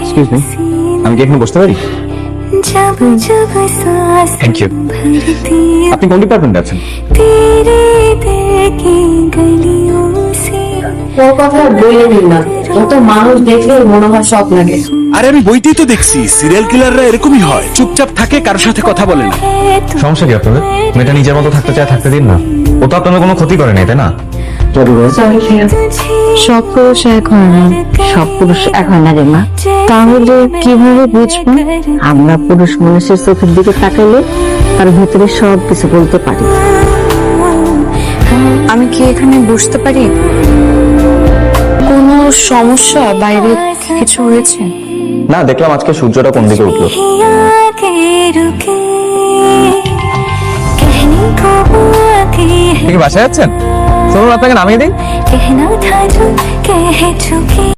Excuse me আমি কি এখানে বসতে পারি? থ্যাংক ইউ আপনি কোন ডিপার্টমেন্টে আছেন? আরে আমি বইতেই তো দেখছি সিরিয়াল কিলাররা এরকমই হয়। চুপচাপ থাকে কারোর সাথে কথা বলে না। সমস্যা কি আপনাদের? মেয়েটা নিজের মতো থাকতে চায় থাকতে দিন না। ও তো আপনাদের কোনো ক্ষতি করে নাই তাই না? সব পুরুষ এক হয় না। সব পুরুষ এক হয় না রে মা। তাহলে কীভাবে বুঝব? আমরা পুরুষ মানুষের চোখের দিকে তার সব কিছু বলতে পারি। আমি কি এখানে পারি? কোনো সমস্যা বাইরে কিছু হয়েছে? না দেখলাম আজকে সূর্যটা কোন দিকে উঠল। বাসায় যাচ্ছেন চলুন আপনাকে নামিয়ে দিই।